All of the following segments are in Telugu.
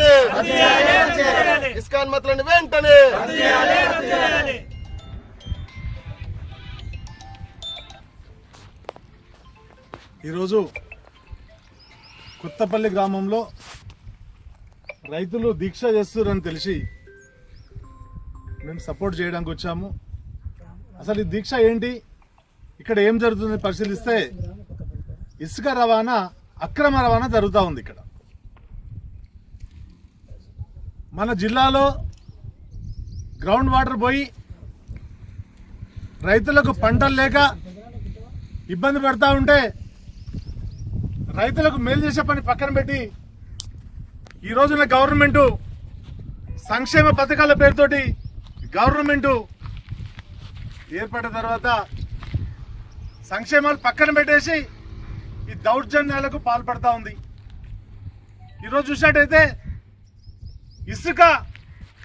వెంటనే ఇసుక అనుమతులను వెంటనే. ఈరోజు కొత్తపల్లి గ్రామంలో రైతులు దీక్ష చేస్తున్నారని తెలిసి మేము సపోర్ట్ చేయడానికి వచ్చాము. అసలు ఈ దీక్ష ఏంటి? ఇక్కడ ఏం జరుగుతుందని పరిశీలిస్తే ఇసుక రవాణా అక్రమ రవాణా జరుగుతూ ఉంది ఇక్కడ. మన జిల్లాలో గ్రౌండ్ వాటర్ పోయి రైతులకు పంటలు లేక ఇబ్బంది పడతా ఉంటే రైతులకు మేలు చేసే పని పక్కన పెట్టి ఈ రోజున గవర్నమెంటు సంక్షేమ పథకాల పేరుతోటి గవర్నమెంటు ఏర్పడిన తర్వాత సంక్షేమాలు పక్కన పెట్టేసి ఈ దౌర్జన్యాలకు పాల్పడతా ఉంది. ఈరోజు చూసినట్టయితే ఇసుక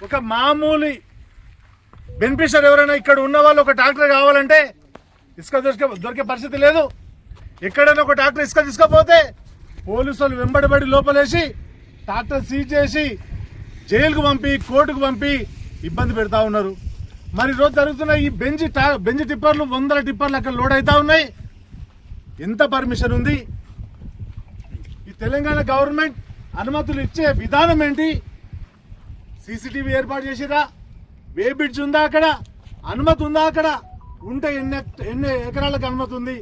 ఒక మామూలు బెనిఫిషియర్ ఎవరైనా ఇక్కడ ఉన్న వాళ్ళు ఒక ట్రాక్టర్ కావాలంటే ఇసుక దొరికే దొరికే పరిస్థితి లేదు. ఎక్కడైనా ఒక ట్రాక్టర్ ఇసుక తీసుకపోతే పోలీసు వాళ్ళు లోపలేసి ట్రాక్టర్ సీజ్ చేసి జైలుకు పంపి కోర్టుకు పంపి ఇబ్బంది పెడతా ఉన్నారు. మరి రోజు జరుగుతున్న ఈ బెంజ్ టా- బెంజ్ టిప్పర్లు వందల టిప్పర్లు అక్కడ లోడ్ అవుతా ఉన్నాయి. ఎంత పర్మిషన్ ఉంది? ఈ తెలంగాణ గవర్నమెంట్ అనుమతులు ఇచ్చే విధానం ఏంటి? సీసీటీవీ ఏర్పాటు చేసిరా? వే బ్రిడ్జ్ ఉందా అక్కడ? అనుమతి ఉందా అక్కడ? ఉంటే ఎన్ని ఎన్ని ఎకరాలకు అనుమతి ఉంది?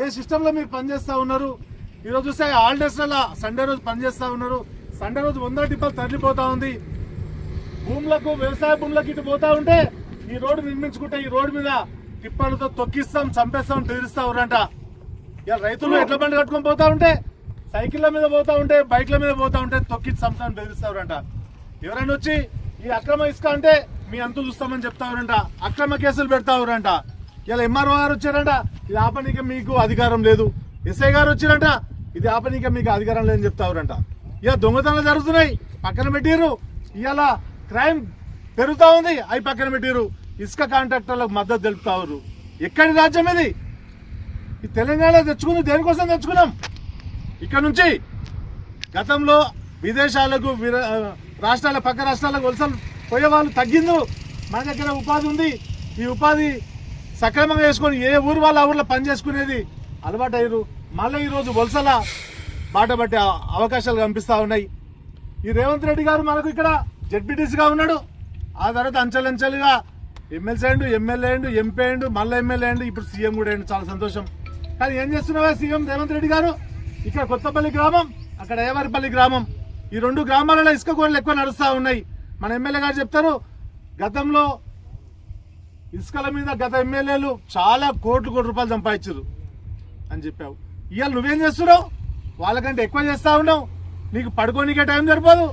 ఏ సిస్టంలో మీరు పనిచేస్తూ ఉన్నారు? ఈరోజు చూస్తే హాలిడేస్ సండే రోజు పనిచేస్తూ ఉన్నారు. సండే రోజు వంద టిప్పలు తరలిపోతా ఉంది. భూములకు వ్యవసాయ భూములకు ఇటు పోతా ఉంటే ఈ రోడ్డు నిర్మించుకుంటే ఈ రోడ్డు మీద టిప్పర్లతో తొక్కిస్తాం చంపేస్తాం బెదిరిస్తా ఉన్నారంట ఇలా రైతులు ఎట్ల బండి కట్టుకొని పోతా ఉంటే సైకిళ్ళ మీద పోతా ఉంటే బైక్ల మీద పోతా ఉంటే తొక్కి చంపుతాం బెదిరిస్తారంట ఎవరైనా వచ్చి ఈ అక్రమ ఇసుక అంటే మీ అంతు చూస్తామని చెప్తావురంట. అక్రమ కేసులు పెడతావురంట. ఇలా ఎంఆర్ఓ గారు వచ్చారంట ఇది ఆపనీక మీకు అధికారం లేదు. ఎస్ఐ గారు వచ్చారంట ఇది ఆపనీక మీకు అధికారం లేదని చెప్తావురంట. ఇక దొంగతనాలు జరుగుతున్నాయి పక్కన పెట్టిరు ఇలా క్రైమ్ పెరుగుతా ఉంది అవి పక్కన పెట్టిరు ఇసుక కాంట్రాక్టర్లకు మద్దతు తెలుపుతారు ఎక్కడి రాజ్యం ఇది? ఈ తెలంగాణ తెచ్చుకుంది దేనికోసం తెచ్చుకున్నాం? ఇక్కడ నుంచి గతంలో విదేశాలకు రాష్ట్రాల పక్క రాష్ట్రాలకు వలసలు పోయేవాళ్ళు తగ్గిందో మన దగ్గర ఉపాధి ఉంది. ఈ ఉపాధి సక్రమంగా చేసుకొని ఏ ఊరు వాళ్ళ ఆ ఊర్లో పని చేసుకునేది అలవాటు అయ్యారు మళ్ళీ ఈరోజు వలసల బాట పట్టే అవకాశాలు కనిపిస్తా ఉన్నాయి. ఈ రేవంత్ రెడ్డి గారు మనకు ఇక్కడ జడ్పీటీసీగా ఉన్నాడు. ఆ తర్వాత అంచెలంచెలుగా ఎమ్మెల్సీ అయ్యిండు ఎమ్మెల్యే అయ్యిండు ఎంపీ అయ్యిండు మళ్ళీ ఎమ్మెల్యే అయ్యిండు ఇప్పుడు సీఎం కూడా అయ్యిండు. చాలా సంతోషం. కానీ ఏం చేస్తున్నావా సీఎం రేవంత్ రెడ్డి గారు? ఇక్కడ కొత్తపల్లి గ్రామం అక్కడ ఏవారిపల్లి గ్రామం. ఈ రెండు గ్రామాలలో ఇసుక కోళ్ళు ఎక్కువ నడుస్తూ ఉన్నాయి. మన ఎమ్మెల్యే గారు చెప్తారు గతంలో ఇసుకల మీద గత ఎమ్మెల్యేలు చాలా కోట్లు కోట్ల రూపాయలు సంపాదించారు అని చెప్పావు. ఇవాళ నువ్వేం చేస్తున్నావు? వాళ్ళకంటే ఎక్కువ చేస్తూ ఉన్నావు. నీకు పడుకోనికే టైం సరిపోదు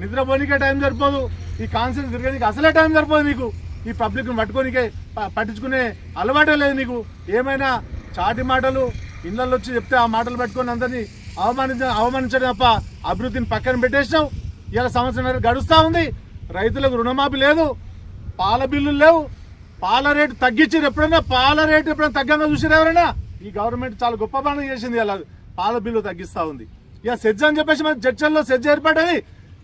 నిద్రపోనికే టైం సరిపోదు ఈ కాన్సెన్స్ తిరగడానికి అసలే టైం సరిపోదు నీకు. ఈ పబ్లిక్ని పట్టుకోనికే పట్టించుకునే అలవాటే లేదు నీకు. ఏమైనా చాటి మాటలు ఇళ్ళల్లో వచ్చి చెప్తే ఆ మాటలు పట్టుకొని అందరినీ అవమానించ అవమానించడం తప్ప అభివృద్ధిని పక్కన పెట్టేసినావు. ఇలా సంవత్సరం గడుస్తూ ఉంది. రైతులకు రుణమాఫీ లేదు. పాల బిల్లులు లేవు. పాల రేటు తగ్గించారు ఎప్పుడైనా? పాల రేటు ఎప్పుడైనా తగ్గంగా చూసారు ఎవరైనా? ఈ గవర్నమెంట్ చాలా గొప్ప పని చేసింది అలా పాల బిల్లు తగ్గిస్తూ ఉంది. ఇక సెజ్ అని చెప్పేసి మన చర్చల్లో సెజ్ ఏర్పడ్డది.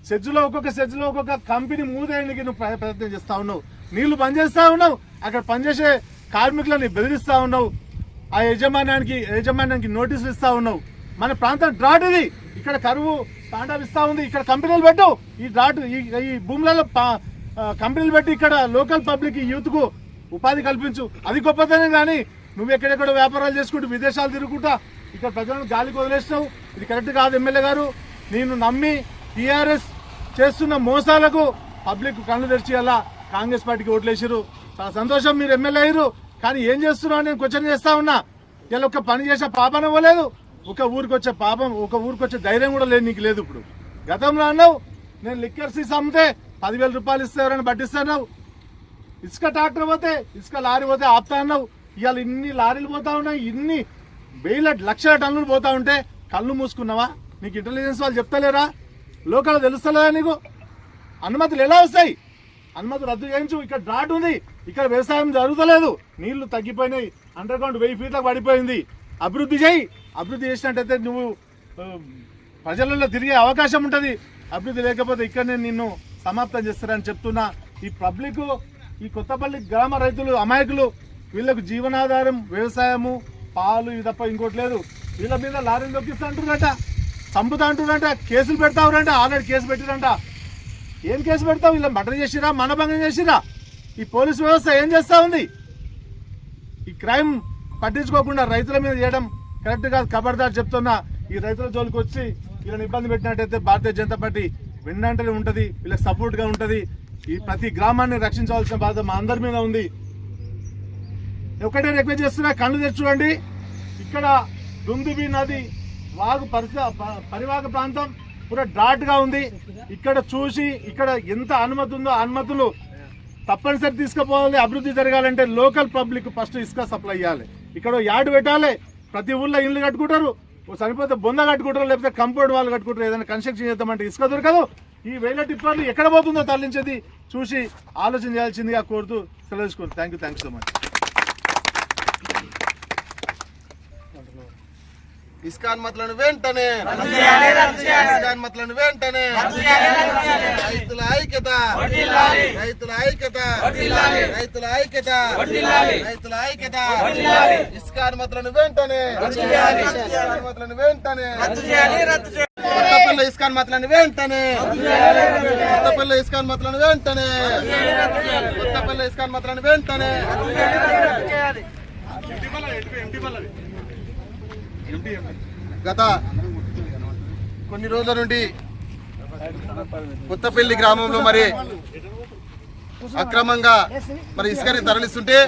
సెజ్లో ఒక్కొక్క సెజ్లో ఒక్కొక్క కంపెనీ మూదేయడానికి నువ్వు ప్రయత్నం చేస్తూ ఉన్నావు. నీళ్ళు పనిచేస్తూ ఉన్నావు. అక్కడ పనిచేసే కార్మికులని బెదిరిస్తూ ఉన్నావు. ఆ యజమాన్యానికి యజమాన్యానికి నోటీసులు ఇస్తా ఉన్నావు. మన ప్రాంతం డ్రాట్ ఇది. ఇక్కడ కరువు తాండవిస్తా ఉంది. ఇక్కడ కంపెనీలు పెట్టు. ఈ డ్రాట్ ఈ ఈ భూములలో కంపెనీలు పెట్టి ఇక్కడ లోకల్ పబ్లిక్ యూత్కు ఉపాధి కల్పించు. అది గొప్పతనం కానీ నువ్వు ఎక్కడెక్కడ వ్యాపారాలు చేసుకుంటూ విదేశాలు తిరుగుకుంటా ఇక్కడ ప్రజలను గాలికి వదిలేసినావు. ఇది కరెక్ట్ కాదు ఎమ్మెల్యే గారు. నేను నమ్మి టీఆర్ఎస్ చేస్తున్న మోసాలకు పబ్లిక్ కళ్ళు తెరిచి అలా కాంగ్రెస్ పార్టీకి ఓట్లేసిరు చాలా సంతోషం మీరు ఎమ్మెల్యే అయ్యారు కానీ ఏం చేస్తున్నావు నేను క్వశ్చన్ చేస్తా ఉన్నా. ఇలా ఒక పని చేసే పాపనవ్వలేదు. ఒక ఊరికొచ్చే పాపం ఒక ఊరికొచ్చే ధైర్యం కూడా లేదు నీకు లేదు ఇప్పుడు. గతంలో అన్నావు నేను లిక్కర్ సీస్ అమ్మితే పదివేల రూపాయలు ఇస్తారని ఎవరైనా ఇసుక ట్రాక్టర్ పోతే ఇసుక లారీ పోతే ఆపుతా అన్నావు. ఇవాళ ఇన్ని లారీలు పోతా ఉన్నాయి ఇన్ని వేల లక్షల టన్నులు పోతా ఉంటే కళ్ళు మూసుకున్నావా? నీకు ఇంటెలిజెన్స్ వాళ్ళు చెప్తలేరా? లోకల్ తెలుస్తలేదా నీకు? అనుమతులు ఎలా వస్తాయి? అనుమతి రద్దు చేయించు ఇక్కడ డ్రాట్ ఉంది ఇక్కడ వ్యవసాయం జరుగుతలేదు. నీళ్ళు తగ్గిపోయినాయి అండర్ గ్రౌండ్ వెయ్యి ఫీట్లకు పడిపోయింది. అభివృద్ధి చేయి. అభివృద్ధి చేసినట్టయితే నువ్వు ప్రజలలో తిరిగే అవకాశం ఉంటుంది. అభివృద్ధి లేకపోతే ఇక్కడనే నిన్ను సమాప్తం చేస్తారని చెప్తున్నా. ఈ పబ్లిక్ ఈ కొత్తపల్లి గ్రామ రైతులు అమాయకులు వీళ్ళకు జీవనాధారం వ్యవసాయము పాలు ఇది తప్ప ఇంకోటి లేదు. వీళ్ళ మీద లారీలు దొక్కిస్తా అంటున్నారట చంపుతా అంటున్నారంట కేసులు పెడతావురంట. Already case పెట్టిరంట. ఏం కేసు పెడతావు? వీళ్ళని మటన్ చేసిరా? మనభంగం చేసిరా? ఈ పోలీస్ వ్యవస్థ ఏం చేస్తా ఉంది? ఈ క్రైమ్ పట్టించుకోకుండా రైతుల మీద చేయడం కరెక్ట్ కాదు. ఖబర్దార్ చెప్తున్నా ఈ రైతుల జోలికి వచ్చి వీళ్ళని ఇబ్బంది పెట్టినట్టయితే భారతీయ జనతా పార్టీ వెన్నంటనే ఉంటుంది వీళ్ళకి సపోర్ట్గా ఉంటుంది. ఈ ప్రతి గ్రామాన్ని రక్షించవలసిన బాధ్యత మా అందరి మీద ఉంది. ఒకటే రిక్వెస్ట్ చేస్తున్నా కళ్ళు తెచ్చుకోండి ఇక్కడ దుందుబి నది వాగు పరిస ప- పరివాహక ప్రాంతం కూడా డాట్గా ఉంది. ఇక్కడ చూసి ఇక్కడ ఎంత అనుమతి ఉందో అనుమతులు తప్పనిసరి తీసుకుపోవాలి అభివృద్ధి జరగాలంటే లోకల్ పబ్లిక్ ఫస్ట్ ఇసుక సప్లై చేయాలి. ఇక్కడ యార్డ్ పెట్టాలి. ప్రతి ఊళ్ళో ఇల్లు కట్టుకుంటారు. ఓ చనిపోతే బొంద కట్టుకుంటారు లేకపోతే కంపౌండ్ వాళ్ళు కట్టుకుంటారు. ఏదైనా కన్స్ట్రక్షన్ చేద్దామంటే ఇసుక దొరకదు. ఈ వేల టిప్పర్లు ఎక్కడ పోతుందో తరలించేది చూసి ఆలోచన చేయాల్సిందిగా కోరుతూ సెలవు thank you thank you so much ISKCON మతలను వెంటనే ఇస్కాన్ మతలను వెంటనే రైతుల ఐక్యత రైతుల ఐక్యత రైతుల ఐక్యత రైతుల ఐక్యత ఇస్కాన్ మతలను వెంటనే ఇస్కాన్ మతలను వెంటనే కొత్తపల్లి ఇస్కాన్ మతలను వెంటనే కొత్తపల్లి ఇస్కాన్ మతలను వెంటనే కొత్తపల్లి ఇస్కాన్ మతలను వెంటనే గత కొన్ని రోజుల నుండి కొత్తపల్లి గ్రామంలో మరి అక్రమంగా మరి ఇసుకని తరలిస్తుంటే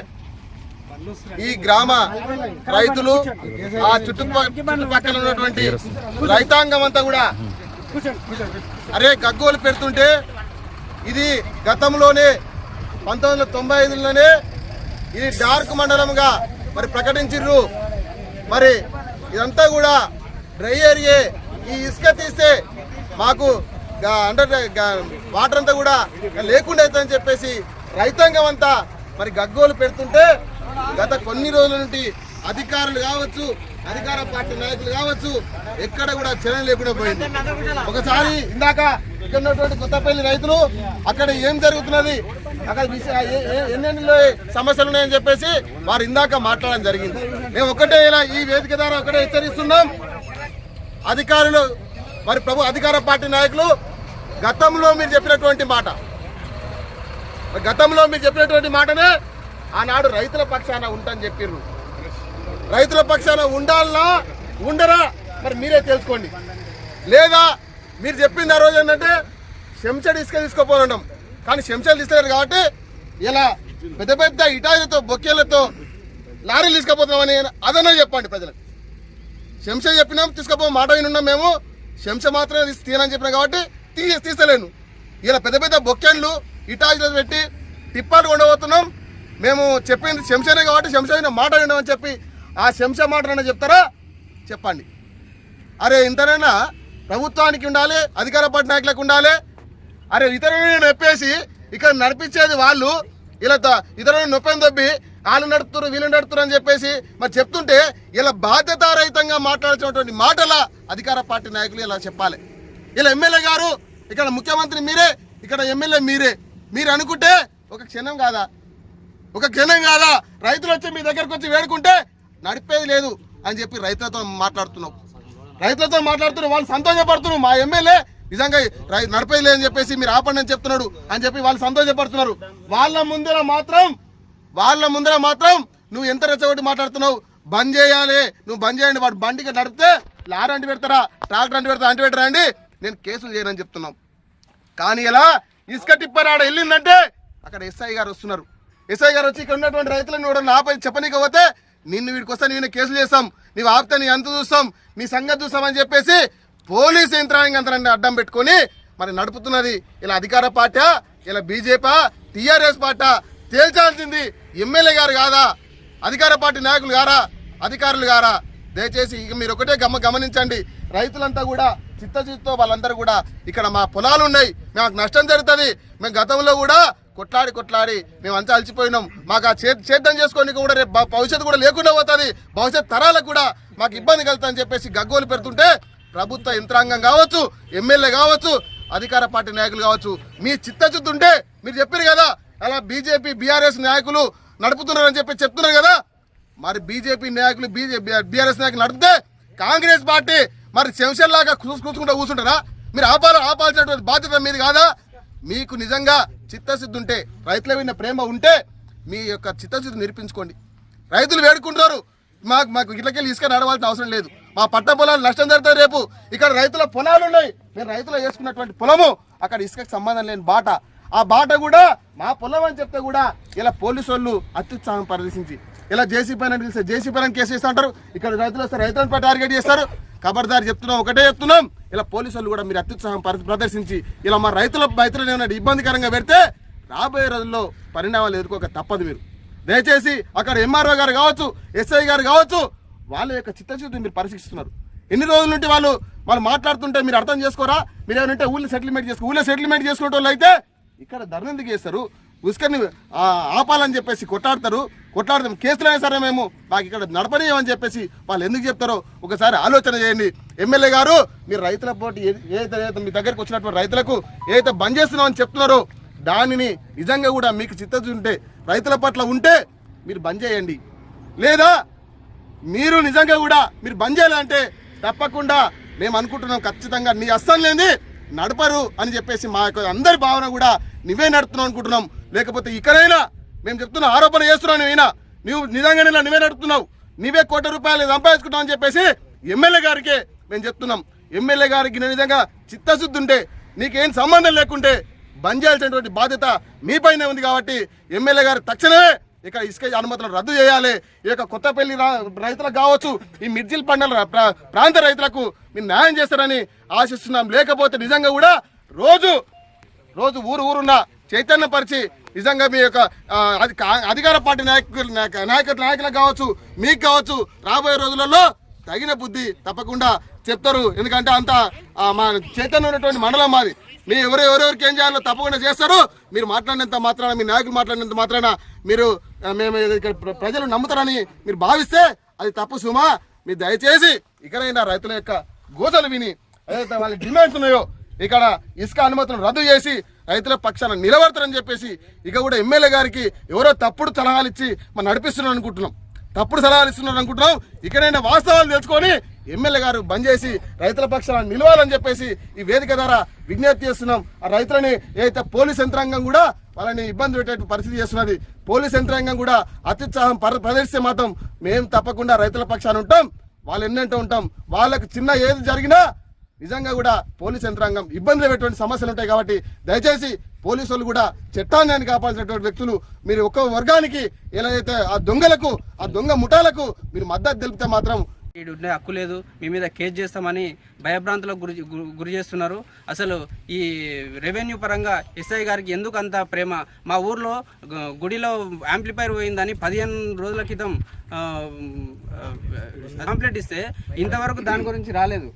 ఈ గ్రామ రైతులు ఆ చుట్టుప- చుట్టుపక్కల ఉన్నటువంటి రైతాంగం అంతా కూడా అరే గగ్గోలు పెడుతుంటే ఇది గతంలోనే పంతొమ్మిది వందల తొంభై ఐదులోనే ఇది డార్క్ మండలంగా మరి ప్రకటించిర్రు. మరి ఇదంతా కూడా డ్రై ఏరియే. ఈ ఇసుక తీస్తే మాకు అండర్ వాటర్ అంతా కూడా లేకుండా అవుతుందని చెప్పేసి రైతాంగం అంతా మరి గగ్గోలు పెడుతుంటే గత కొన్ని రోజుల నుండి అధికారులు కావచ్చు అధికార పార్టీ నాయకులు కావచ్చు ఎక్కడ కూడా చలన లేకుండా పోయింది. ఒకసారి ఇందాక ఇక్కడ ఉన్నటువంటి కొత్తపల్లి రైతులు అక్కడ ఏం జరుగుతున్నది? అక్కడ విష- ఏ- ఏ- ఎన్నెన్నో సమస్యలు ఉన్నాయని చెప్పేసి వారు ఇందాక మాట్లాడడం జరిగింది. మేము ఒకటే ఇలా ఈ వేదిక ద్వారా ఒకటే హెచ్చరిస్తున్నాం. అధికారులు మరి ప్రభు అధికార పార్టీ నాయకులు గతంలో మీరు చెప్పినటువంటి మాట. గతంలో మీరు చెప్పినటువంటి మాటనే ఆనాడు రైతుల పక్షాన ఉంటాని చెప్పిర్రు. రైతుల పక్షాన ఉండాలనా? ఉండరా? మరి మీరే తెలుసుకోండి. లేదా మీరు చెప్పింది ఆ రోజు ఏంటంటే శంసడు ఇసుక తీసుకోపోనడం కానీ శంసలు తీసుకోలేరు కాబట్టి ఇలా పెద్ద పెద్ద ఇటాయిలతో బొక్కేలతో లారీలు తీసుకుపోతున్నామని అదన్నా చెప్పండి ప్రజలకు. శంస చెప్పినాం తీసుకుపో మాట వినున్నాం మేము. శంస మాత్రమే తీయాలని తీయనని చెప్పినా కాబట్టి తీ తీసలేను ఇలా పెద్ద పెద్ద బొక్కెన్లు ఇటాజీలు పెట్టి టిప్పాలు కొండబోతున్నాం. మేము చెప్పింది శంసనే కాబట్టి శంస అయిన మాట వినమని చెప్పి ఆ శంస మాటలన్నా చెప్తారా? చెప్పండి. అరే ఇంతనైనా ప్రభుత్వానికి ఉండాలి అధికార పార్టీ నాయకులకు ఉండాలి. అరే ఇతరులను నొప్పేసి ఇక్కడ నడిపించేది వాళ్ళు ఇలా ఇతరులను నొప్పని తప్పి వాళ్ళు నడుపుతున్నారు వీళ్ళు నడుపుతున్నారు అని చెప్పేసి మరి చెప్తుంటే ఇలా బాధ్యతారహితంగా మాట్లాడుతున్నటువంటి మాటల అధికార పార్టీ నాయకులు ఇలా చెప్పాలి. ఇలా ఎమ్మెల్యే గారు ఇక్కడ ముఖ్యమంత్రి మీరే ఇక్కడ ఎమ్మెల్యే మీరే. మీరు అనుకుంటే ఒక క్షణం కాదా? ఒక క్షణం కాదా? రైతులు వచ్చి మీ దగ్గరకు వచ్చి వేడుకుంటే నడిపేది లేదు అని చెప్పి రైతులతో మాట్లాడుతున్నావు రైతులతో మాట్లాడుతున్నారు వాళ్ళు సంతోషపడుతున్నారు. మా ఎమ్మెల్యే నిజంగా నడిపేది లేదని చెప్పేసి మీరు ఆపండి అని చెప్తున్నాడు అని చెప్పి వాళ్ళు సంతోషపడుతున్నారు. వాళ్ళ ముందర మాత్రం వాళ్ళ ముందర మాత్రం నువ్వు ఎంత రెచ్చగొట్టి మాట్లాడుతున్నావు? బంద్ చేయాలి. నువ్వు బంద్ చేయండి. వాడు బండికి నడిపితే లారీ అంటి పెడతారా? ట్రాక్టర్ అంటి పెడతారా? అంటి పెట్టరా అండి? నేను కేసులు చేయనని చెప్తున్నాం. కానీ ఎలా? ఇసుక టిప్పర్ ఆడ వెళ్ళిందంటే అక్కడ ఎస్ఐ గారు వస్తున్నారు. ఎస్ఐ గారు వచ్చి ఇక్కడ ఉన్నటువంటి రైతులను కూడా ఆపై చెప్పనీకపోతే నిన్ను వీడికి వస్తే నేను కేసులు చేస్తాం. నీవు ఆపితే నీ అంత చూస్తాం? నీ సంగతి చూస్తామని చెప్పేసి పోలీస్ అంతరాన్ని అడ్డం పెట్టుకొని మరి నడుపుతున్నది. ఇలా అధికార పార్టీ ఇలా బీజేపీ టీఆర్ఎస్ పార్టీ తేల్చాల్సింది ఎమ్మెల్యే గారు కాదా? అధికార పార్టీ నాయకులు గారా? అధికారులు గారా? దయచేసి ఇక మీరు ఒకటే గమ గమనించండి. రైతులంతా కూడా చిత్తచిత్తో వాళ్ళందరూ కూడా ఇక్కడ మా పొలాలు ఉన్నాయి. మాకు నష్టం జరుగుతుంది. మేము గతంలో కూడా కొట్లాడి కొట్లాడి మేము అంతా అలసిపోయినాం. మాకు ఆ సేద్యం చేసుకోనికి కూడా రేపు భవిష్యత్తు కూడా లేకుండా పోతుంది. భవిష్యత్ తరాలకు కూడా మాకు ఇబ్బంది కలుగుతుందని చెప్పేసి గగ్గోలు పెడుతుంటే ప్రభుత్వ యంత్రాంగం కావచ్చు ఎమ్మెల్యే కావచ్చు అధికార పార్టీ నాయకులు కావచ్చు మీ చిత్తశుద్ధి ఉంటే మీరు చెప్పారు కదా అలా బీజేపీ బీఆర్ఎస్ నాయకులు నడుపుతున్నారని చెప్పి చెప్తున్నారు కదా. మరి బీజేపీ నాయకులు బీజేపీ బీఆర్ఎస్ నాయకులు నడిపితే కాంగ్రెస్ పార్టీ మరి శంషన్ లాగా కూసుకుంటూ కూర్చుంటారా? మీరు ఆపాల ఆపాల్సినటువంటి బాధ్యత మీది కాదా? మీకు నిజంగా చిత్తశుద్ధి ఉంటే రైతుల మీద ప్రేమ ఉంటే మీ యొక్క చిత్తశుద్ధి నిరూపించుకోండి. రైతులు వేడుకుంటారు మాకు మాకు ఇట్లకెళ్ళి ఇసుక నడవాల్సిన అవసరం లేదు. మా పట్ట పొలాలు నష్టం జరుగుతుంది రేపు. ఇక్కడ రైతుల పొలాలు ఉన్నాయి. మేము రైతులు వేసుకున్నటువంటి పొలము అక్కడ ఇసుకకి సంబంధం లేని బాట. ఆ బాట కూడా మా పొలం అని చెప్తే కూడా ఇలా పోలీసు వాళ్ళు అత్యుత్సాహం ప్రదర్శించి ఇలా జేసీ పైన పిలిస్తే జేసీ పైన కేసు చేస్తూ ఉంటారు. ఇక్కడ రైతులు వస్తే రైతులను టార్గెట్ చేస్తారు. ఖబర్దార్ చెప్తున్నాం ఒకటే చెప్తున్నాం. ఇలా పోలీసులు కూడా మీరు అత్యుత్సాహం ప్రదర్శించి ఇలా మా రైతుల రైతులను ఏమైనా ఇబ్బందికరంగా పెడితే రాబోయే రోజుల్లో పరిణామాలు ఎదుర్కోక తప్పదు మీరు. దయచేసి అక్కడ ఎంఆర్ఓ గారు కావచ్చు ఎస్ఐ గారు కావచ్చు వాళ్ళ యొక్క చిత్తశుద్ధిని మీరు పరీక్షిస్తున్నారు. ఎన్ని రోజుల నుండి వాళ్ళు వాళ్ళు మాట్లాడుతుంటే మీరు అర్థం చేసుకోరా? మీరు ఏమంటే ఊళ్ళో సెటిల్మెంట్ చేసుకో ఊళ్ళో సెటిల్మెంట్ చేసుకునే వాళ్ళు అయితే ఇక్కడ ధర్నందుకు చేస్తారు? ఉసుకని ఆపాలని చెప్పేసి కొట్లాడతారు. కొట్లాడతాం. కేసులు అయినా సరే మేము మాకు ఇక్కడ నడపనీయమని చెప్పేసి వాళ్ళు ఎందుకు చెప్తారో ఒకసారి ఆలోచన చేయండి. ఎమ్మెల్యే గారు మీరు రైతుల పోటీ ఏదైతే మీ దగ్గరికి వచ్చినటువంటి రైతులకు ఏదైతే బంద్ చేస్తున్నామని చెప్తున్నారో దానిని నిజంగా కూడా మీకు చిత్తశుద్ధి ఉంటే రైతుల పట్ల ఉంటే మీరు బంద్ చేయండి. లేదా మీరు నిజంగా కూడా మీరు బంద్ చేయాలంటే తప్పకుండా మేము అనుకుంటున్నాం ఖచ్చితంగా నీ అస్సం లేని నడపరు అని చెప్పేసి మా యొక్క అందరి భావన కూడా నువ్వే నడుపుతున్నావు అనుకుంటున్నాం. లేకపోతే ఇక్కడైనా మేము చెప్తున్న ఆరోపణ చేస్తున్నాను అయినా నువ్వు నిజంగానే నువ్వే నడుపుతున్నావు. నువ్వే కోటి రూపాయలు సంపాదించుకుంటావు అని చెప్పేసి ఎమ్మెల్యే గారికి మేము చెప్తున్నాం. ఎమ్మెల్యే గారికి నిజంగా విధంగా చిత్తశుద్ధి ఉంటే నీకేం సంబంధం లేకుంటే బంద్ చేయాల్సినటువంటి బాధ్యత మీ పైనే ఉంది కాబట్టి ఎమ్మెల్యే గారు తక్షణమే ఇక ఇసుక అనుమతులను రద్దు చేయాలి. ఈ యొక్క కొత్తపల్లి రైతులకు కావచ్చు ఈ మిర్జిల్ పండల ప్రా- ప్రాంత రైతులకు మీరు న్యాయం చేస్తారని ఆశిస్తున్నాం. లేకపోతే నిజంగా కూడా రోజు రోజు ఊరు ఊరున్న చైతన్యపరిచి నిజంగా మీ యొక్క అధికార పార్టీ నాయకులు నాయక- నాయకులు నాయకులకు కావచ్చు మీకు కావచ్చు రాబోయే రోజులలో తగిన బుద్ధి తప్పకుండా చెప్తారు. ఎందుకంటే అంత మా చైతన్యం ఉన్నటువంటి మండలం మాది. మీ ఎవరు ఎవరెవరికి ఏం చేయాలో తప్పకుండా చేస్తారు. మీరు మాట్లాడినంత మాత్రాన మీ నాయకులు మాట్లాడినంత మాత్రాన మీరు మేము ఇక్కడ ప్రజలు నమ్ముతారని మీరు భావిస్తే అది తప్పు సుమా. మీరు దయచేసి ఇకనైనా రైతుల యొక్క గోతలు విని ఏదైతే వాళ్ళ డిమాండ్స్ ఉన్నాయో ఇక్కడ ఇసుక అనుమతులను రద్దు చేసి రైతుల పక్షాన నిలబడతారని చెప్పేసి ఇక కూడా ఎమ్మెల్యే గారికి ఎవరో తప్పుడు సలహాలు ఇచ్చి మనం నడిపిస్తున్నారు అనుకుంటున్నాం. తప్పుడు సలహాలు ఇస్తున్నారు అనుకుంటున్నాం. ఇక్కడైనా వాస్తవాలు తెలుసుకొని ఎమ్మెల్యే గారు బంద్ చేసి రైతుల పక్షాన నిలవాలని చెప్పేసి ఈ వేదిక ద్వారా విజ్ఞప్తి చేస్తున్నాం. ఆ రైతులని ఏదైతే పోలీస్ యంత్రాంగం కూడా వాళ్ళని ఇబ్బంది పెట్టే పరిస్థితి చేస్తున్నది. పోలీస్ యంత్రాంగం కూడా అత్యుత్సాహం ప్రదర్శిస్తే మాత్రం మేము తప్పకుండా రైతుల పక్షాన ఉంటాం. వాళ్ళు ఎన్నంటూ ఉంటాం. వాళ్ళకు చిన్న ఏది జరిగినా నిజంగా కూడా పోలీస్ యంత్రాంగం ఇబ్బందులు పెట్టేటువంటి సమస్యలు ఉంటాయి కాబట్టి దయచేసి పోలీసు వాళ్ళు కూడా చట్టాన్ని కాపాల్సినటువంటి వ్యక్తులు మీరు ఒక్క వర్గానికి ఎలా అయితే ఆ దొంగలకు ఆ దొంగ ముఠాలకు మీరు మద్దతు తెలిపితే మాత్రం వీడు హక్కు లేదు. మీ మీద కేసు చేస్తామని భయభ్రాంతులకు గురి గురి- గురి చేస్తున్నారు. అసలు ఈ రెవెన్యూ పరంగా ఎస్ఐ గారికి ఎందుకు అంత ప్రేమ? మా ఊర్లో గుడిలో యాంప్లిఫైర్ పోయిందని పదిహేను రోజుల క్రితం ఆ, కంప్లైంట్ ఇస్తే ఇంతవరకు దాని గురించి రాలేదు.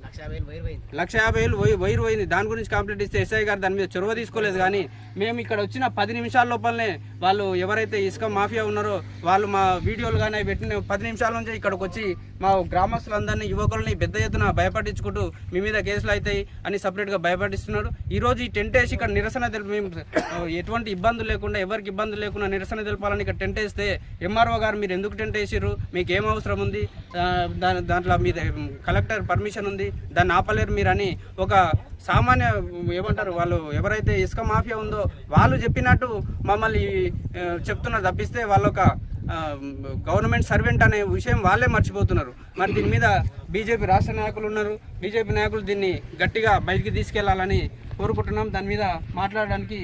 లక్ష యాభై వేలు వైరు వైర్ పోయింది. దాని గురించి కంప్లైంట్ ఇస్తే ఎస్ఐ గారు దాని మీద చొరవ తీసుకోలేదు కానీ మేము ఇక్కడ వచ్చిన పది నిమిషాల లోపలనే వాళ్ళు ఎవరైతే ఇసుక మాఫియా ఉన్నారో వాళ్ళు మా వీడియోలు కానీ పెట్టిన పది నిమిషాల నుంచి ఇక్కడికి వచ్చి మా గ్రామస్తులందరినీ యువకులని పెద్ద ఎత్తున భయపడించుకుంటూ మీ మీద కేసులు అవుతాయి అని సపరేట్గా భయపడిస్తున్నాడు. ఈ రోజు ఈ టెంట్ వేసి ఇక్కడ నిరసన తెలిపి మేము ఎటువంటి ఇబ్బందులు లేకుండా ఎవరికి ఇబ్బందులు లేకుండా నిరసన తెలపాలని ఇక్కడ టెంట్ వేస్తే ఎంఆర్ఓ గారు మీరు ఎందుకు టెంట్ వేసిర్రు మీకు ఏం అవసరం ఉంది? దాని దాంట్లో మీ కలెక్టర్ పర్మిషన్ ఉంది. దాన్ని ఆపలేరు మీరు అని ఒక సామాన్య ఏమంటారు వాళ్ళు ఎవరైతే ఇసుక మాఫియా ఉందో వాళ్ళు చెప్పినట్టు మమ్మల్ని చెప్తున్నారు తప్పిస్తే వాళ్ళొక గవర్నమెంట్ సర్వెంట్ అనే విషయం వాళ్ళే మర్చిపోతున్నారు. మరి దీని మీద బీజేపీ రాష్ట్ర నాయకులు ఉన్నారు. బీజేపీ నాయకులు దీన్ని గట్టిగా బయటికి తీసుకెళ్ళాలని కోరుకుంటున్నాం. దాని మీద మాట్లాడడానికి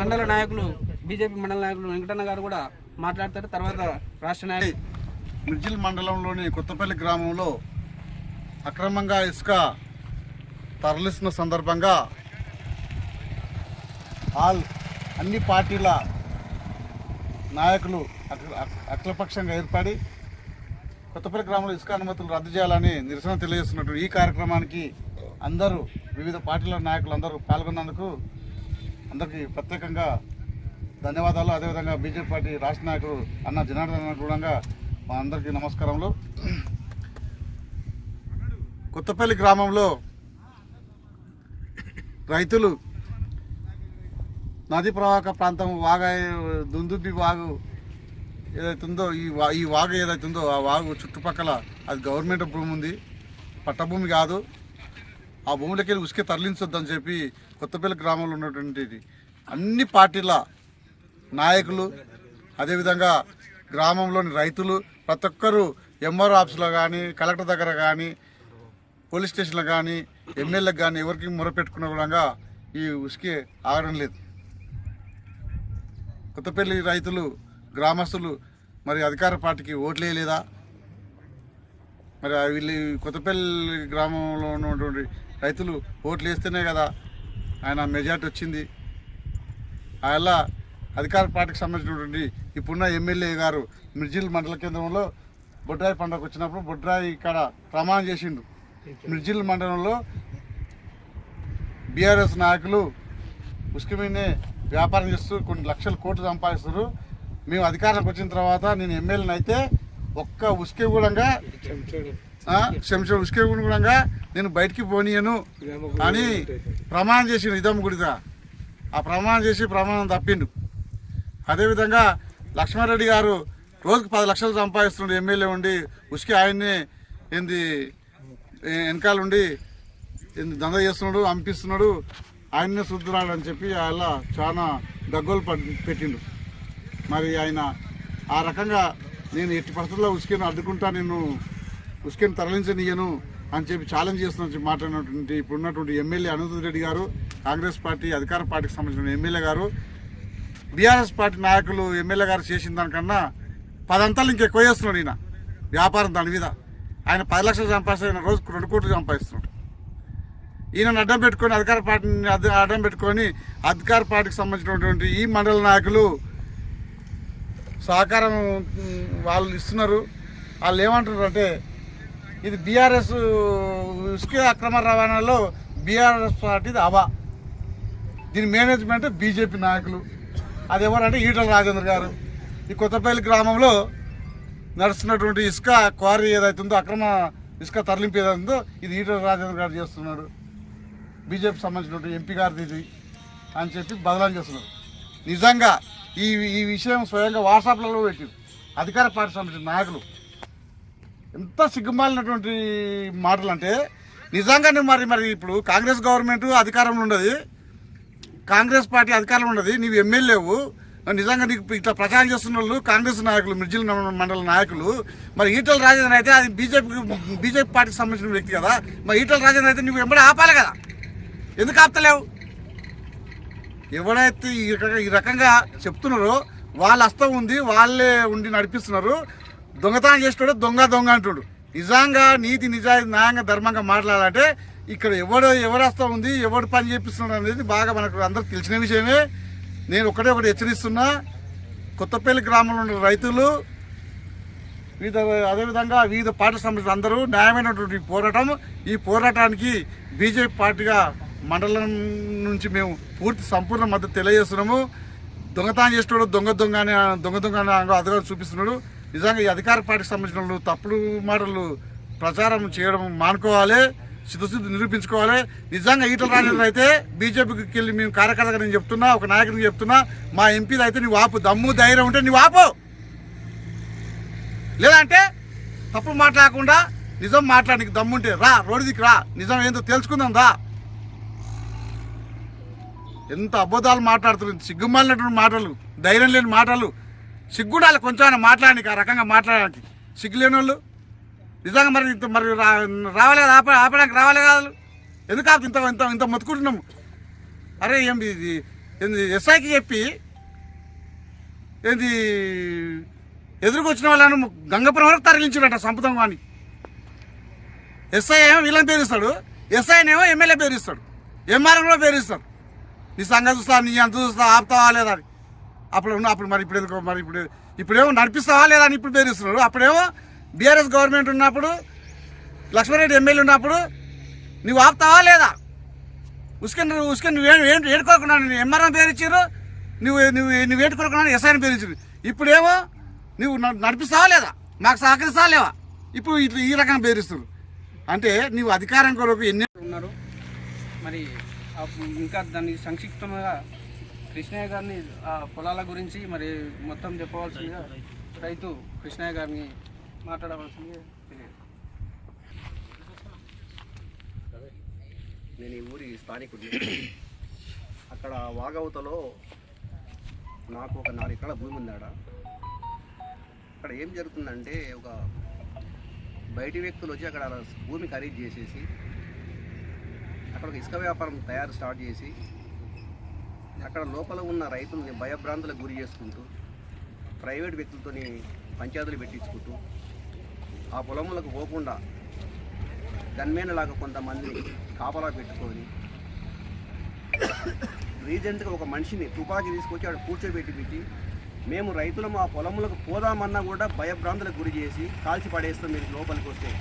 మండల నాయకులు బీజేపీ మండల నాయకులు వెంకటన్న గారు కూడా మాట్లాడతారు. తర్వాత రాష్ట్ర నాయకులు మిర్జిల్ మండలంలోని కొత్తపల్లి గ్రామంలో అక్రమంగా ఇసుక తరలిస్తున్న సందర్భంగా ఆల్ అన్ని పార్టీల నాయకులు అఖిలపక్షంగా ఏర్పడి కొత్తపల్లి గ్రామంలో ఇసుక అనుమతులు రద్దు చేయాలని నిరసన తెలియజేస్తున్నట్టు ఈ కార్యక్రమానికి అందరూ వివిధ పార్టీల నాయకులు అందరూ పాల్గొన్నందుకు అందరికీ ప్రత్యేకంగా ధన్యవాదాలు. అదేవిధంగా బీజేపీ పార్టీ రాష్ట్ర నాయకుడు అన్న జనార్దన్ అన్న కూడా మా అందరికీ నమస్కారములు. కొత్తపల్లి గ్రామంలో రైతులు నది ప్రవాహక ప్రాంతం వాగ దుందుబ్బి వాగు ఏదైతుందో ఈ వా ఈ వాగు ఏదైతుందో ఆ వాగు చుట్టుపక్కల అది గవర్నమెంట్ భూమి ఉంది. పట్టభూమి కాదు. ఆ భూమిలోకి వెళ్ళి ఉసుకే తరలించొద్దని చెప్పి కొత్తపల్లి గ్రామంలో ఉన్నటువంటి అన్ని పార్టీల నాయకులు అదేవిధంగా గ్రామంలోని రైతులు ప్రతి ఒక్కరూ ఎంఆర్ఓ ఆఫీసులో కానీ కలెక్టర్ దగ్గర కానీ పోలీస్ స్టేషన్లో కానీ ఎమ్మెల్యేలకు కానీ ఎవరికి మొరపెట్టుకున్న కూడా ఈ ఉసుకే ఆగడం లేదు. కొత్తపల్లి రైతులు గ్రామస్తులు మరి అధికార పార్టీకి ఓట్లు వేయలేదా? మరి వీళ్ళు కొత్తపల్లి గ్రామంలో ఉన్నటువంటి రైతులు ఓట్లు వేస్తేనే కదా ఆయన మెజార్టీ వచ్చింది. ఆయన అధికార పార్టీకి సంబంధించినటువంటి ఇప్పుడున్న ఎమ్మెల్యే గారు మిర్జిల్ మండల కేంద్రంలో బొడ్రాయి పండుగ వచ్చినప్పుడు బొడ్రాయి ఇక్కడ ప్రమాణం చేసిండు. మిర్జిల్ మండలంలో బీఆర్ఎస్ నాయకులు ఉసుక వ్యాపారం చేస్తూ కొన్ని లక్షల కోట్లు సంపాదిస్తారు మేము అధికారంలోకి వచ్చిన తర్వాత నేను ఎమ్మెల్యేని అయితే ఒక్క ఉసుకే కూడా శంష ఉసుకే కూడా నేను బయటికి పోనీయను అని ప్రమాణం చేసిండు ఇదమ్మ గుడిద. ఆ ప్రమాణం చేసి ప్రమాణం తప్పిండు. అదేవిధంగా లక్ష్మారెడ్డి గారు రోజుకు పది లక్షలు సంపాదిస్తున్నాడు ఎమ్మెల్యే ఉండి ఉసుకే ఆయన్ని ఏంది వెనకాల ఉండి ఏంది దంద చేస్తున్నాడు అంపిస్తున్నాడు ఆయన్నే శుద్ధురాడు అని చెప్పి ఆయన చాలా దగ్గోలు పెట్టిండు. మరి ఆయన ఆ రకంగా నేను ఎట్టి పరిస్థితుల్లో ఉసుకేను అడ్డుకుంటా నేను ఉసుకేను తరలించనీయను అని చెప్పి ఛాలెంజ్ చేస్తున్న మాట్లాడినటువంటి ఇప్పుడున్నటువంటి ఎమ్మెల్యే అనంత రెడ్డి గారు కాంగ్రెస్ పార్టీ అధికార పార్టీకి సంబంధించిన ఎమ్మెల్యే గారు బీఆర్ఎస్ పార్టీ నాయకులు ఎమ్మెల్యే గారు చేసిన దానికన్నా పదంతాలు ఇంకెక్కువ చేస్తున్నాడు ఈయన. వ్యాపారం దాని మీద. ఆయన పది లక్షలు సంపాదిస్తే రోజుకు రెండు కోట్లు సంపాదిస్తున్నాడు. ఈయనను అడ్డం పెట్టుకొని అధికార పార్టీని అడ్డం పెట్టుకొని అధికార పార్టీకి సంబంధించినటువంటి ఈ మండల నాయకులు సహకారం వాళ్ళు ఇస్తున్నారు. వాళ్ళు ఏమంటున్నారు అంటే ఇది బీఆర్ఎస్ ఇసుక అక్రమ రవాణాలో బీఆర్ఎస్ పార్టీది అవా. దీని మేనేజ్మెంట్ బీజేపీ నాయకులు. అది ఎవరంటే ఈటల రాజేంద్ర గారు. ఈ కొత్తపల్లి గ్రామంలో నడుస్తున్నటువంటి ఇసుక క్వారీ ఏదైతుందో అక్రమ ఇసుక తరలింపు ఏదైతుందో ఇది ఈటల రాజేంద్ర గారు చేస్తున్నాడు బీజేపీ సంబంధించినటువంటి ఎంపీ గారిది ఇది అని చెప్పి బదలాం చేస్తున్నారు. నిజంగా ఈ ఈ విషయం స్వయంగా వాట్సాప్లలో పెట్టింది అధికార పార్టీ సంబంధించిన నాయకులు. ఎంత సిగ్గుమాలినటువంటి మాటలు అంటే నిజంగానే మరి మరి ఇప్పుడు కాంగ్రెస్ గవర్నమెంట్ అధికారంలో ఉండదు కాంగ్రెస్ పార్టీ అధికారంలో ఉండదు నీవు ఎమ్మెల్యేవు నిజంగా నీకు ఇట్లా ప్రచారం చేస్తున్న వాళ్ళు కాంగ్రెస్ నాయకులు మిర్జిల్ మండల నాయకులు. మరి ఈటల రాజేంద్ర అయితే అది బీజేపీ బీజేపీ పార్టీకి సంబంధించిన వ్యక్తి కదా. మరి ఈటల రాజేంద్ర అయితే నువ్వు ఎంబడి ఆపాలి కదా. ఎందుకు ఆపుతలేవు? ఎవడైతే ఈ రకంగా ఈ రకంగా చెప్తున్నారో వాళ్ళ హస్తం ఉంది వాళ్ళే ఉండి నడిపిస్తున్నారు. దొంగతనం చేసేటోడు దొంగ దొంగ అంటుడు. నిజంగా నీతి నిజాయితీ న్యాయంగా ధర్మంగా మాట్లాడాలంటే ఇక్కడ ఎవడు ఎవరు హస్తం ఉంది ఎవడు పని చేపిస్తున్నాడు అనేది బాగా మనకు అందరికి తెలిసిన విషయమే. నేను ఒకటే ఒకటి హెచ్చరిస్తున్నా. కొత్తపల్లి గ్రామంలో ఉన్న రైతులు వివిధ అదేవిధంగా వివిధ పార్టీ సంబంధించిన అందరూ న్యాయమైనటువంటి పోరాటం ఈ పోరాటానికి బీజేపీ పార్టీగా మండలం నుంచి మేము పూర్తి సంపూర్ణ మద్దతు తెలియజేస్తున్నాము. దొంగతనం చేస్తున్నాడు దొంగ దొంగ అని దొంగ దొంగ అని చూపిస్తున్నాడు. నిజంగా ఈ అధికార పార్టీకి సంబంధించిన వాళ్ళు తప్పుడు మాటలు ప్రచారం చేయడం మానుకోవాలి చిత్తశుద్ధి నిరూపించుకోవాలి. నిజంగా ఈటల రాజేంద్ర అయితే బీజేపీకి వెళ్ళి మేము కార్యకర్తగా నేను చెప్తున్నా ఒక నాయకుడిని చెప్తున్నా మా ఎంపీది అయితే నువ్వు ఆపు దమ్ము ధైర్యం ఉంటే నువ్వు ఆపు. లేదంటే తప్పు మాట్లాడకుండా నిజం మాట్లాడడానికి దమ్ముంటే రా రోడ్డు దిక్కు రా నిజం ఏందో తెలుసుకుందాం రా. ఎంత అబద్ధాలు మాట్లాడుతున్నారు సిగ్గుమాలినటువంటి మాటలు ధైర్యం లేని మాటలు. సిగ్గుడాలి కొంచెం మాట్లాడానికి ఆ రకంగా మాట్లాడడానికి. సిగ్గు లేని వాళ్ళు నిజంగా మరి ఇంత మరి రా- ఆప ఆపడానికి రావాలే కాదు ఎందుకు ఆపు ఇంత ఇంత ఇంత మొత్తుకుంటున్నాము? అరే ఏం ఇది? ఏంది ఎస్ఐకి చెప్పి ఏంది ఎదురుకొచ్చిన వాళ్ళను గంగపురం వరకు తరలించాడట సంపుతం కానీ ఎస్ఐ ఏమో వీళ్ళని పేరుస్తాడు ఎస్ఐనేమో ఎమ్మెల్యే పేరుస్తాడు ఎంఆర్ఎం కూడా పేరుస్తాడు. నీ సంగతి చూస్తా నీ అంత చూస్తా ఆపుతావా లేదని అప్పుడు ఉన్న అప్పుడు మరి ఇప్పుడు ఎందుకో మరి ఇప్పుడు ఇప్పుడేమో నడిపిస్తావా లేదా అని ఇప్పుడు పేరుస్తున్నాడు అప్పుడేమో బీఆర్ఎస్ గవర్నమెంట్ ఉన్నప్పుడు లక్ష్మణరెడ్డి ఎమ్మెల్యే ఉన్నప్పుడు నువ్వు ఆపుతావా లేదా? ఉసుకని ఉసుకని నువ్వు ఏంటి ఏడుకోరుకున్నాను నేను ఎంఆర్ఎం పేరిచ్చారు నువ్వు నువ్వు నువ్వు ఏడుకోరుకున్నాను ఎస్ఐని పేరిచ్చారు ఇప్పుడేమో నువ్వు నడిపిస్తావా లేదా? మాకు సహకరిస్తావా లేవా? ఇప్పుడు ఇట్లా ఈ రకంగా పేరుస్తారు అంటే నీవు అధికారం కొరకు ఎన్ని ఉన్నారు. మరి ఇంకా దాన్ని సంక్షిప్తంగా కృష్ణయ్య గారిని ఆ పొలాల గురించి మరి మొత్తం చెప్పవలసిందిగా రైతు కృష్ణయ్య గారిని మాట్లాడవలసింది నేను ఈ ఊరి స్థానికుడిని. అక్కడ వాగవతలో నాకు ఒక నాలుగు ఎకరాల భూమి ఉంది అక్కడ ఏం జరుగుతుందంటే ఒక బయటి వ్యక్తులు వచ్చి అక్కడ భూమి ఖరీదు చేసేసి అక్కడ ఇసుక వ్యాపారం తయారు స్టార్ట్ చేసి అక్కడ లోపల ఉన్న రైతుల్ని భయభ్రాంతులకు గురి చేసుకుంటూ ప్రైవేట్ వ్యక్తులతోని పంచాయతీలు పెట్టించుకుంటూ ఆ పొలములకు పోకుండా గన్మేనలాగా కొంతమందిని కాపలా పెట్టుకొని రీజెంట్గా ఒక మనిషిని తుపాకీ తీసుకొచ్చి ఆడ కూర్చోబెట్టి పెట్టి మేము రైతులం ఆ పొలములకు పోదామన్నా కూడా భయభ్రాంతులకు గురి చేసి కాల్చి పడేస్తాం మీరు లోపలికి వస్తే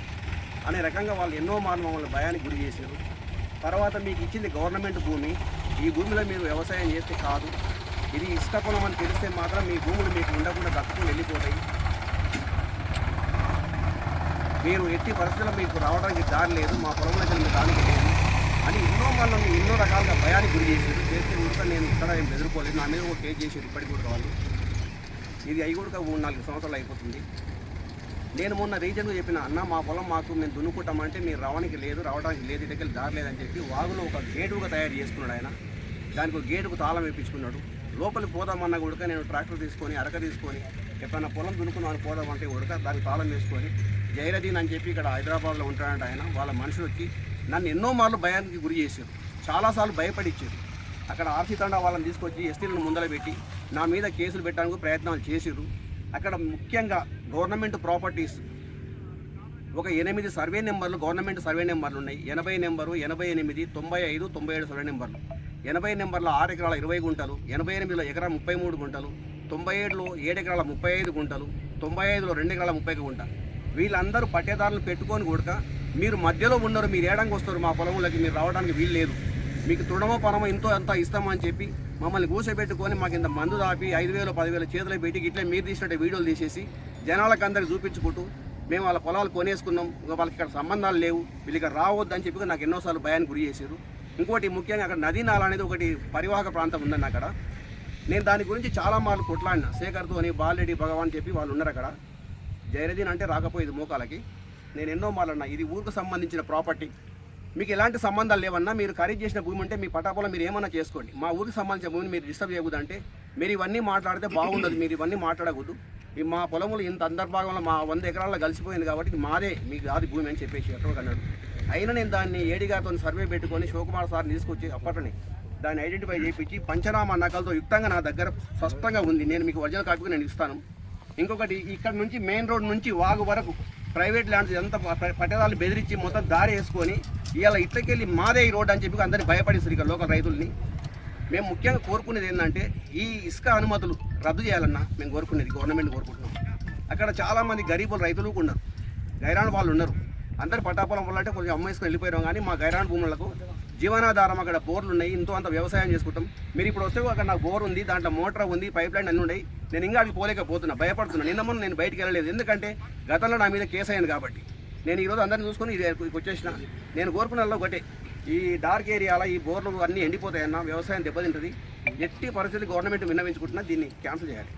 అనే రకంగా వాళ్ళు ఎన్నో మార్లు మమ్మల్ని భయానికి గురి చేశారు తర్వాత మీకు ఇచ్చింది గవర్నమెంట్ భూమి. ఈ భూమిలో మీరు వ్యవసాయం చేస్తే కాదు. ఇది ఇసుక అని తెలిస్తే మాత్రం మీ భూములు మీకు ఉండకుండా దక్కుని వెళ్ళిపోతాయి. మీరు ఎట్టి పరిస్థితుల్లో మీకు రావడానికి దారి లేదు. మా పొలంలోకి మీరు దానికి లేదు. అని ఎన్నో మనల్ని ఎన్నో రకాలుగా భయానికి గురి చేశారు. చేస్తే కూడా నేను ఇక్కడ ఏం ఎదుర్కోలేదు నా మీద ఒక కేసు చేశారు. ఇప్పటికి కూడా వాళ్ళు ఇది అయి కూడా మూడు నాలుగు సంవత్సరాలు అయిపోతుంది. నేను మొన్న రీజన్గా చెప్పిన అన్న మా పొలం మాకు మేము దున్నుకుంటామంటే మీరు రావడానికి లేదు రావడానికి లేదు దగ్గర దారి లేదని చెప్పి వాగులో ఒక గేటుగా తయారు చేసుకున్నాడు ఆయన. దానికి ఒక గేటుకు తాళం వేయించుకున్నాడు లోపలికి పోదామన్నా కూడా నేను ట్రాక్టర్ తీసుకొని అరక తీసుకొని ఎప్పుడైనా పొలం దున్నుకున్నాను పోదామంటే ఉడక దానికి తాళం వేసుకొని జైరదీన్ అని చెప్పి ఇక్కడ హైదరాబాద్లో ఉంటాడంట ఆయన. వాళ్ళ మనుషులు వచ్చి నన్ను ఎన్నో మార్లు భయానికి గురి చేశారు. చాలాసార్లు భయపడిచ్చారు. అక్కడ ఆర్సీ తండా వాళ్ళని తీసుకొచ్చి ఎస్టీలను ముందర పెట్టి నా మీద కేసులు పెట్టడానికి ప్రయత్నాలు చేసిర్రు అక్కడ ముఖ్యంగా గవర్నమెంట్ ప్రాపర్టీస్. ఒక ఎనిమిది సర్వే నెంబర్లు గవర్నమెంట్ సర్వే నెంబర్లు ఉన్నాయి. ఎనభై నెంబరు ఎనభై ఎనిమిది తొంభై ఐదు తొంభై ఏడు సర్వే నెంబర్లు. ఎనభై నెంబర్లో ఆరు ఎకరాల ఇరవై గుంటలు ఎనభై ఎనిమిదిలో ఎకరా ముప్పై మూడు గుంటలు తొంభై ఏడులో ఏడు ఎకరాల ముప్పై ఐదు గుంటలు తొంభై ఐదులో రెండు ఎకరాల ముప్పై గుంట. వీళ్ళందరూ పట్టేదారులు పెట్టుకొని కూడక మీరు మధ్యలో ఉన్నారు మీరు ఏడంగా వస్తారు మా పొలంలోకి మీరు రావడానికి వీలు లేదు. మీకు తృణమో పనమో ఎంతో అంత ఇస్తామని చెప్పి మమ్మల్ని కూర్చోబెట్టుకొని మాకు ఇంత మందు దాపి ఐదు వేలు పదివేలు చేతులు పెట్టి ఇట్లా మీరు తీసినట్టు వీడియోలు తీసేసి జనాలకు అందరికి చూపించుకుంటూ మేము వాళ్ళ పొలాలు కొనేసుకున్నాం. ఇంకా వాళ్ళకి ఇక్కడ సంబంధాలు లేవు. వీళ్ళు ఇక్కడ రావద్దు అని చెప్పి నాకు ఎన్నోసార్లు భయానికి గురి చేశారు. ఇంకోటి ముఖ్యంగా అక్కడ నదీ నాల అనేది ఒకటి పరివాహక ప్రాంతం ఉందండి అక్కడ. నేను దాని గురించి చాలా మార్లు కొట్లాడిన. శేఖర్తో అని బాలరెడ్డి భగవాన్ చెప్పి వాళ్ళు ఉన్నారు అక్కడ. జైరదీన్ అంటే రాకపోయేది మోకాలకి. నేను ఎన్నో మార్లు అన్నా ఇది ఊరికి సంబంధించిన ప్రాపర్టీ. మీకు ఎలాంటి సంబంధాలు లేవన్నా మీరు ఖరీదు చేసిన భూమి ఉంటే మీ పటాపొలం మీరు ఏమన్నా చేసుకోండి. మా ఊరికి సంబంధించిన భూమిని మీరు డిస్టర్బ్ చేయకూడదు అంటే మీరు ఇవన్నీ మాట్లాడితే బాగుండదు. మీరు ఇవన్నీ మాట్లాడకూడదు. ఈ మా పొలములు ఇంత అంతర్భాగంలో మా వంద ఎకరాల్లో కలిసిపోయింది కాబట్టి మాదే మీకు కాదు భూమి అని చెప్పేసి ఎక్కడ అన్నాడు అయినా నేను దాన్ని ఏడిగారితో సర్వే పెట్టుకొని శివకుమార్ సార్ని తీసుకొచ్చి అప్పట్లోనే దాన్ని ఐడెంటిఫై చేయించి పంచనామా నకలతో యుక్తంగా నా దగ్గర స్పష్టంగా ఉంది. నేను మీకు ఒరిజినల్ కాపీకి నేను ఇస్తాను. ఇంకొకటి ఇక్కడ నుంచి మెయిన్ రోడ్ నుంచి వాగు వరకు ప్రైవేట్ ల్యాండ్స్ ఎంత పట్టేదాలు బెదిరించి మొత్తం దారి వేసుకొని ఇవాళ ఇట్లకెళ్ళి మాదే ఈ రోడ్ అని చెప్పి అందరినీ భయపడిస్తారు ఇక్కడ లోకల్ రైతుల్ని. మేము ముఖ్యంగా కోరుకునేది ఏంటంటే ఈ ఇసుక అనుమతులు రద్దు చేయాలన్నా మేము కోరుకునేది గవర్నమెంట్ కోరుకుంటున్నాం. అక్కడ చాలామంది గరీబులు రైతులు కూడా ఉన్నారు. గైరాన్ వాళ్ళు ఉన్నారు. అందరు పట్టాపొలం వల్ల అంటే కొంచెం అమ్మేసుకొని వెళ్ళిపోయాం కానీ మా గైరాన్ భూములకు జీవనాధారం అక్కడ బోర్లు ఉన్నాయి ఇంతో అంత వ్యవసాయం చేసుకుంటాం. మీరు ఇప్పుడు వస్తే అక్కడ నాకు బోర్ ఉంది దాంట్లో మోటార్ ఉంది పైప్ లైన్ అన్నీ ఉన్నాయి. నేను ఇంకా అవి పోలేకపోతున్నా భయపడుతున్నా. నిన్న మొన్న నేను బయటికి వెళ్ళలేదు. ఎందుకంటే గతంలో నా మీద కేసు అయ్యాను కాబట్టి. నేను ఈరోజు అందరిని చూసుకొని ఇది ఇక్కడికి వచ్చేసిన. నేను కోరుకున్న ఒకటే. ఈ డార్క్ ఏరియాలో ఈ బోర్లు అన్నీ ఎండిపోతాయన్న వ్యవసాయం దెబ్బతింటుంది. ఎట్టి పరిస్థితి గవర్నమెంట్ విన్నవించుకుంటున్నా దీన్ని క్యాన్సిల్ చేయాలి.